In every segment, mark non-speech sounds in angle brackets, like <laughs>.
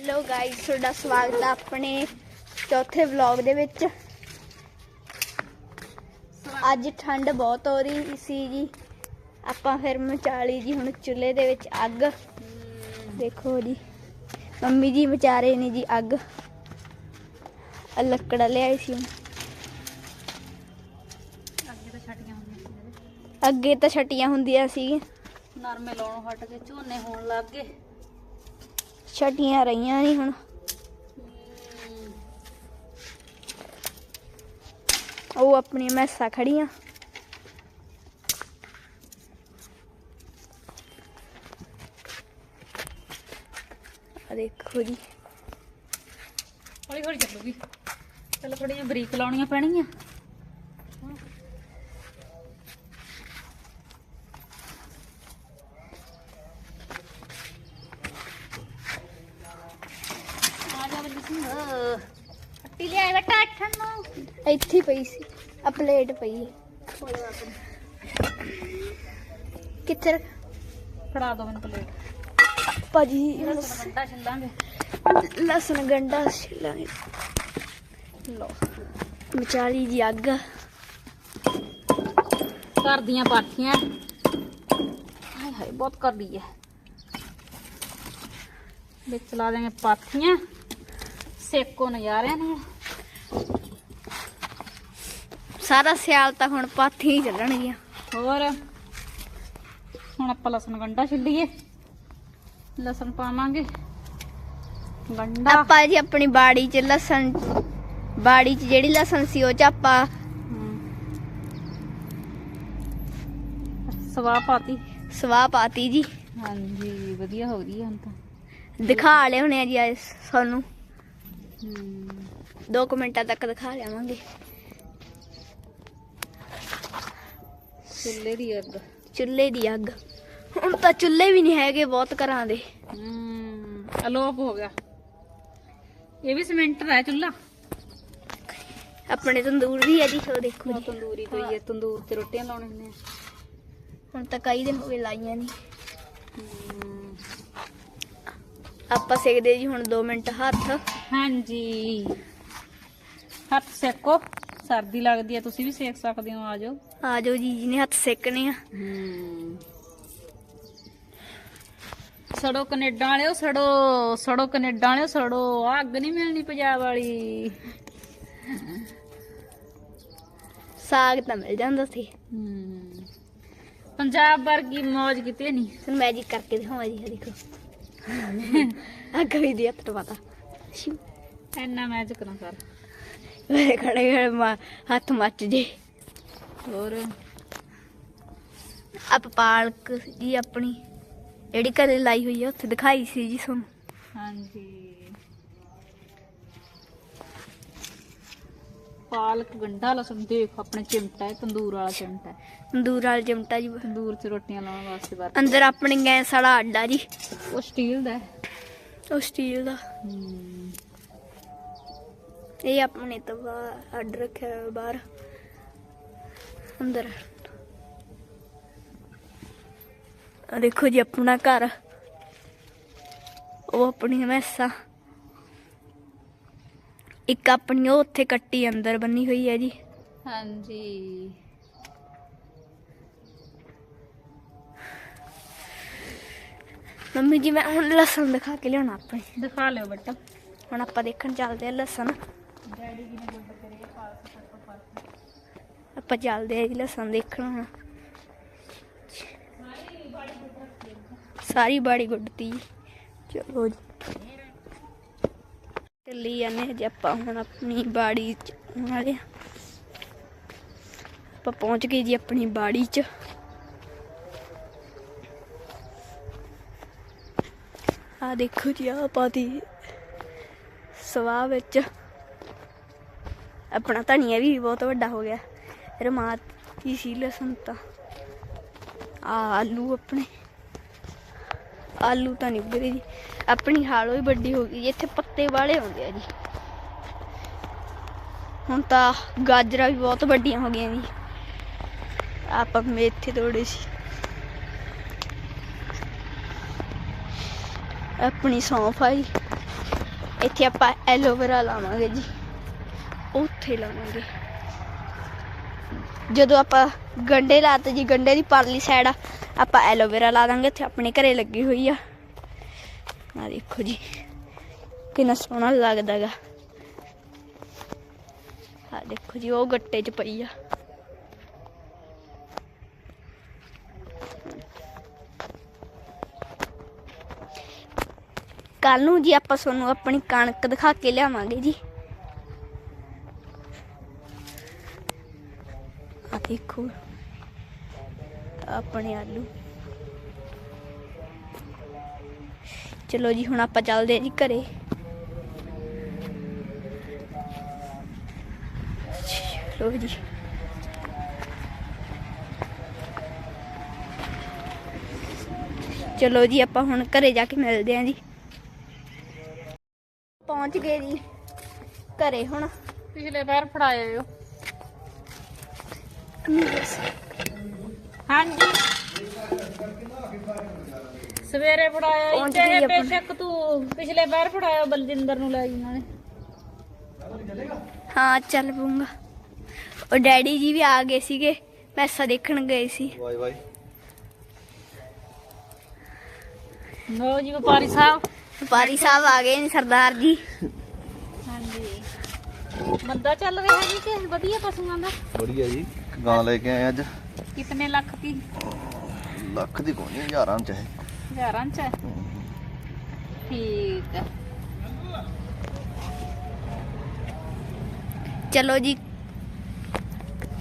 Hello guys ਤੁਹਾਡਾ ਸਵਾਗਤ ਹੈ ਆਪਣੇ ਚੌਥੇ ਵਲੌਗ ਦੇ ਵਿੱਚ। ਅੱਜ ਠੰਡ ਬਹੁਤ ਹੋ ਰਹੀ ਸੀ ਜੀ। ਆਪਾਂ ਫਿਰ ਮਚਾਲੀ ਜੀ ਹੁਣ ਚੁੱਲ੍ਹੇ ਦੇ ਵਿੱਚ ਅੱਗ। ਦੇਖੋ ਜੀ, ਮੰਮੀ ਜੀ ਵਿਚਾਰੇ ਨੇ ਜੀ ਅੱਗ। ਆਹ ਲੱਕੜਾਂ ਲਿਆਈ ਸੀ ਅੱਗੇ ਤਾਂ ਛਟੀਆਂ ਹੁੰਦੀਆਂ ਸੀ ਅੱਗੇ ਤਾਂ ਛਟੀਆਂ ਹੁੰਦੀਆਂ ਸੀ ਨਰਮੇ ਲਾਉਣੋਂ ਹਟ ਕੇ ਝੋਨੇ ਹੋਣ ਲੱਗ ਗਏ। ਛਟੀਆਂ ਰਹੀਆਂ ਨਹੀਂ ਹੁਣ। ਉਹ ਆਪਣੀਆਂ ਮੈਸਾਂ ਖੜੀਆਂ। ਦੇਖੋ ਜੀ। ਹੌਲੀ ਹੌਲੀ ਚੱਲੂਗੀ। ਚਲੋ ਥੋੜੀਆਂ ਬਰੀਕ ਲਾਉਣੀਆਂ ਪੈਣਗੀਆਂ ਆ ਜਾ ਬੱਲੀ ਸਿੰਘ ਹੱਟੀ ਲਿਆਏ ਬੇਟਾ ਅੱਠਣ ਨੂੰ ਇੱਥੇ ਹੀ ਪਈ ਸੀ ਆ ਪਲੇਟ ਪਈ ਹੈ ਕਿੱਥੇ ਰੱਖ- ਫੜਾ ਦੋ ਮੈਨੂੰ ਪਲੇਟ ਭਾਜੀ ਵੱਡਾ ਛਿੱਲਾਂਗੇ ਲਸਣ ਗੰਡਾ ਛਿਲਾਂਗੇ ਲੋ ਮਚਾਲੀ ਜੀ ਅੱਗ ਘਰ ਦੀਆਂ ਪਾਥੀਆਂ ਹਾਏ ਹਾਏ ਬਹੁਤ ਕਰਦੀ ਹੈ ਵਿੱਚ ਲਾ ਦੇਂਗੇ ਪਾਥੀਆਂ ਸੇਕੋ ਨਜ਼ਾਰਿਆਂ ਨੇ ਸਾਰਾ ਸਿਆਲ ਤਾਂ ਹੁਣ ਪਾਥੀਆਂ ਹੀ ਚੱਲਣਗੀਆਂ। ਹੋਰ? ਹੁਣ ਆਪਾਂ ਲਸਣ ਗੰਡਾ ਛਿੱਲੀਏ। ਲਸਣ ਪਾਵਾਂਗੇ। ਗੰਡਾ। ਆਪਾਂ ਜੀ ਆਪਣੀ ਬਾੜੀ 'ਚ ਲਸਣ ਬਾੜੀ 'ਚ ਜਿਹੜੀ ਲਸਣ ਸੀ ਉਹ 'ਚ ਆਪਾਂ। ਸਵਾਹ ਪਾਤੀ। ਸਵਾਹ ਪਾਤੀ ਜੀ। ਹਾਂਜੀ ਵਧੀਆ ਹੋ ਰਹੀ ਹੈ ਹੁਣ ਤਾਂ। ਦਿਖਾ ਲਿਆ ਹੁਣੇ ਜੀ ਅੱਜ ਸਾਨੂੰ। 2 ਮਿੰਟਾਂ ਤੱਕ ਦਿਖਾ ਲਿਆਵਾਂਗੇ। ਚੁੱਲ੍ਹੇ ਦੀ ਅੱਗ। ਚੁੱਲ੍ਹੇ ਦੀ ਅੱਗ। ਹੁਣ ਤਾਂ ਚੁੱਲ੍ਹੇ ਵੀ ਨਹੀਂ ਹੈਗੇ ਬਹੁਤ ਘਰਾਂ ਦੇ। ਹਮ ਅਲੋਪ ਹੋ ਗਿਆ। ਇਹ ਵੀ ਸਿਮੈਂਟ ਦਾ ਹੈ ਚੁੱਲ੍ਹਾ। ਆਪਣੇ ਤੰਦੂਰ ਵੀ ਹੈ ਜੀ ਉਹ ਦੇਖੋ ਜੀ। ਤੰਦੂਰੀ ਤੋਂ ਹੀ ਹੈ ਤੰਦੂਰ ਤੇ ਰੋਟੀਆਂ ਲਾਉਣੇ ਹੁੰਦੇ ਆ। ਹੁਣ ਤਾਂ ਕਈ ਦਿਨ ਹੋ ਗਏ ਲਾਈਆਂ ਨਹੀਂ। ਹਮ। ਆਪਾਂ ਸੇਕਦੇ ਜੀ ਹੁਣ 2 ਮਿੰਟ ਹੱਥ। ਹਾਂਜੀ। ਹੱਥ ਸੇਕੋ। ਸਰਦੀ ਲੱਗਦੀ ਹੈ ਤੁਸੀਂ ਵੀ ਸੇਕ ਸਕਦੇ ਹੋ ਆ ਜਾਓ। ਆ ਜਾਓ ਜੀ ਜਿਹਨੇ ਹੱਥ ਸੇਕਣੇ ਆ। ਸੜੋ ਕੈਨੇਡਾ ਵਾਲਿਓ ਸੜੋ ਸੜੋ ਕੈਨੇਡਾ ਵਾਲਿਓ ਸੜੋ ਆਹ ਅੱਗ ਨਹੀਂ ਮਿਲਣੀ ਪੰਜਾਬ ਵਾਲੀ। ਸਾਗ ਤਾਂ ਮਿਲ ਜਾਂਦਾ ਸੀ। ਪੰਜਾਬ ਵਰਗੀ ਮੌਜ ਕਿਤੇ ਨਹੀਂ ਹੁਣ ਮੈਜਿਕ ਕਰਕੇ ਦਿਖਾਵਾਂ ਜੀ ਆਹ ਦੇਖੋ। ਅੱਗ ਵੀ ਦੀ ਹੱਥ ਪਤਾ। ਐਨਾ ਮੈਜਿਕ ਨਾ ਕਰ। <laughs> ਮੇਰੇ ਖੜੇ ਖੜੇ ਮਾ- ਹੱਥ ਮੱਚ ਜੇ। ਹੋਰ? ਆਪ ਪਾਲਕ ਜੀ ਆਪਣੀ ਜਿਹੜੀ ਘਰੇ ਲਾਈ ਹੋਈ ਆ ਉੱਥੇ ਦਿਖਾਈ ਸੀ ਜੀ ਤੁਹਾਨੂੰ। ਹਾਂਜੀ। ਪਾਲਕ ਗੰਡਾ ਲਸਣ ਦੇਖ ਆਪਣੇ ਚਿਮਟਾ ਹੈ ਤੰਦੂਰ ਵਾਲਾ ਚਿਮਟਾ ਹੈ। ਤੰਦੂਰ ਵਾਲਾ ਚਮਟਾ ਜੀ। ਤੰਦੂਰ 'ਚ ਰੋਟੀਆਂ ਲਾਉਣ ਵਾਸਤੇ ਵਰਤ ਅੰਦਰ ਆਪਣੀ ਗੈਸ ਵਾਲਾ ਅੱਡਾ ਜੀ। ਉਹ ਸਟੀਲ ਦਾ ਹੈ। ਉਹ ਸਟੀਲ ਦਾ। ਇਹ ਆਪਣੇ ਤਵਾ ਅੱਡ ਰੱਖਿਆ ਹੋਇਆ ਬਾਹਰ। ਅੰਦਰ। ਆ ਦੇਖੋ ਜੀ ਆਪਣਾ ਘਰ। ਉਹ ਆਪਣੀ ਮੈਸਾਂ। ਇੱਕ ਆਪਣੀ ਉਹ ਉੱਥੇ ਕੱਟੀ ਅੰਦਰ ਬੰਨੀ ਹੋਈ ਹੈ ਜੀ। ਹਾਂਜੀ। ਮੰਮੀ ਜੀ ਮੈਂ ਹੁਣ ਲਸਣ ਦਿਖਾ ਕੇ ਲਿਆਉਣਾ ਆਪਣੇ। ਦਿਖਾ ਲਿਓ ਬੇਟਾ। ਹੁਣ ਆਪਾਂ ਦੇਖਣ ਚੱਲਦੇ ਆ ਲਸਣ। ਡੈਡੀ ਜੀ ਨੇ ਗੁੱਡ ਕਰੇ ਪਾਲਕ ਸੱਟੋ ਪਾਲਕ? ਆਪਾਂ ਚੱਲਦੇ ਆ ਜੀ, ਲਸਣ ਦੇਖਣ ਹੁਣ। ਸਾਰੀ ਬਾੜੀ ਗੁੱਡਤੀ। ਚਲੋ ਜੀ। ਚੱਲੀ ਜਾਂਦੇ ਜੀ ਆਪਾਂ ਹੁਣ ਆਪਣੀ ਬਾੜੀ ਚ ਵਾਲੇ ਆਪਾਂ ਪਹੁੰਚ ਗਏ ਜੀ ਆਪਣੀ ਬਾੜੀ ਚ। ਆ ਦੇਖੋ ਜੀ ਆ ਪਾਤੀ ਸਵਾਹ ਵਿੱਚ। ਆਪਣਾ ਧਨੀਆ ਵੀ ਬਹੁਤ ਵੱਡਾ ਹੋ ਗਿਆ। ਰਮਾਤੀ ਸੀ ਲਸਣ ਤਾਂ। ਆਲੂ ਆਪਣੇ। ਆਲੂ ਤਾਂ ਨਹੀਂ ਉਗਰੇ ਜੀ। ਆਪਣੀ ਹਾਲੋ ਹੀ ਵੱਡੀ ਹੋ ਗਈ ਜੀ। ਇੱਥੇ ਪੱਤੇ ਵਾਲੇ ਹੁੰਦੇ ਆ ਜੀ। ਹੁਣ ਤਾਂ ਗਾਜਰਾਂ ਵੀ ਬਹੁਤ ਵੱਡੀਆਂ ਹੋ ਗਈਆਂ ਜੀ। ਆਪਾਂ ਮੇਥੇ ਤੋੜੇ ਸੀ। ਆਪਣੀ ਸੌਂਫ ਆਈ ਇੱਥੇ ਆਪਾਂ ਐਲੋਵੇਰਾ ਲਾਵਾਂਗੇ ਜੀ। ਉੱਥੇ ਲਾਵਾਂਗੇ। ਜਦੋਂ ਆਪਾਂ ਗੰਡੇ ਲਾਤੇ ਜੀ, ਗੰਡੇ ਦੀ ਪਰਲੀ ਸਾਈਡ ਆ, ਆਪਾਂ ਐਲੋਵੇਰਾ ਲਾ ਦਾਂਗੇ, ਇੱਥੇ ਆਪਣੇ ਘਰੇ ਲੱਗੀ ਹੋਈ ਆ। ਆ ਦੇਖੋ ਜੀ, ਕਿੰਨਾ ਸੋਹਣਾ ਲੱਗਦਾਗਾ। ਆ ਦੇਖੋ ਜੀ, ਉਹ ਗੱਟੇ 'ਚ ਪਈ ਆ। ਕੱਲ ਨੂੰ ਜੀ ਆਪਾਂ ਤੁਹਾਨੂੰ ਆਪਣੀ ਕਣਕ ਦਿਖਾ ਕੇ ਲਿਆਵਾਂਗੇ ਜੀ। ਦੇਖੋ ਆਪਣੇ ਆਲੂ। ਚਲੋ ਜੀ, ਹੁਣ ਆਪਾਂ ਚੱਲਦੇ ਹਾਂ ਜੀ ਘਰੇ। ਚਲੋ ਜੀ। ਚਲੋ ਜੀ, ਆਪਾਂ ਹੁਣ ਘਰੇ ਜਾ ਕੇ ਮਿਲਦੇ ਹਾਂ ਜੀ। ਪਹੁੰਚ ਗਏ ਜੀ। ਘਰੇ ਹੁਣ। ਪਿਛਲੇ ਵਾਰ ਫੜਾਏ ਹੋ। ਹਾਂਜੀ। ਸਵੇਰੇ ਫੜਾਇਆ ਗਈ ਇਹ। ਬੇਸ਼ੱਕ ਤੂੰ ਪਿਛਲੇ ਵਾਰ ਫੜਾਇਆ ਬਲਜਿੰਦਰ ਨੂੰ ਲੈ ਜੀ ਨਾਲੇ ਹਾਂ ਚੱਲ ਪੂੰਗਾ ਉਹ ਡੈਡੀ ਜੀ ਵੀ ਆ ਗਏ ਸੀਗੇ ਮੈਸਾ ਦੇਖਣ ਗਏ ਸੀ। Why why. ਲੋ ਜੀ ਵਪਾਰੀ ਸਾਹਿਬ। ਵਪਾਰੀ ਸਾਹਿਬ ਆ ਗਏ ਨੇ ਸਰਦਾਰ ਜੀ। ਹਾਂਜੀ। ਮੰਦਾ ਚੱਲ ਰਿਹਾ ਜੀ ਕਿ ਵਧੀਆ ਪਸ਼ੂਆਂ ਦਾ? ਵਧੀਆ ਜੀ। ਗਾਂ ਲੈ ਕੇ ਆਏ ਅੱਜ। ਕਿਤਨੇ ਲੱਖ ਦੀ? ਲੱਖ ਦੀ ਕੋਈ ਨਹੀਂ ਹਜ਼ਾਰਾਂ ਚ ਹੈ। ਹਜ਼ਾਰਾਂ ਚ ਹੈ? ਠੀਕ ਚਲੋ ਜੀ।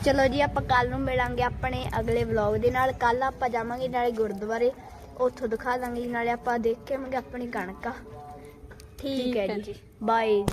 ਚਲੋ ਜੀ ਆਪਾਂ ਕੱਲ ਨੂੰ ਮਿਲਾਂਗੇ ਆਪਣੇ ਅਗਲੇ ਵਲੌਗ ਦੇ ਨਾਲ। ਕੱਲ ਆਪਾਂ ਜਾਵਾਂਗੇ ਨਾਲੇ ਗੁਰਦੁਆਰੇ। ਉੱਥੋਂ ਦਿਖਾ ਦਾਂਗੇ ਜੀ, ਨਾਲੇ ਆਪਾਂ ਦੇਖ ਕੇ ਆਵਾਂਗੇ ਆਪਣੀ ਕਣਕ ਠੀਕ ਠੀਕ ਹੈ ਜੀ। ਜੀ। ਬਾਏ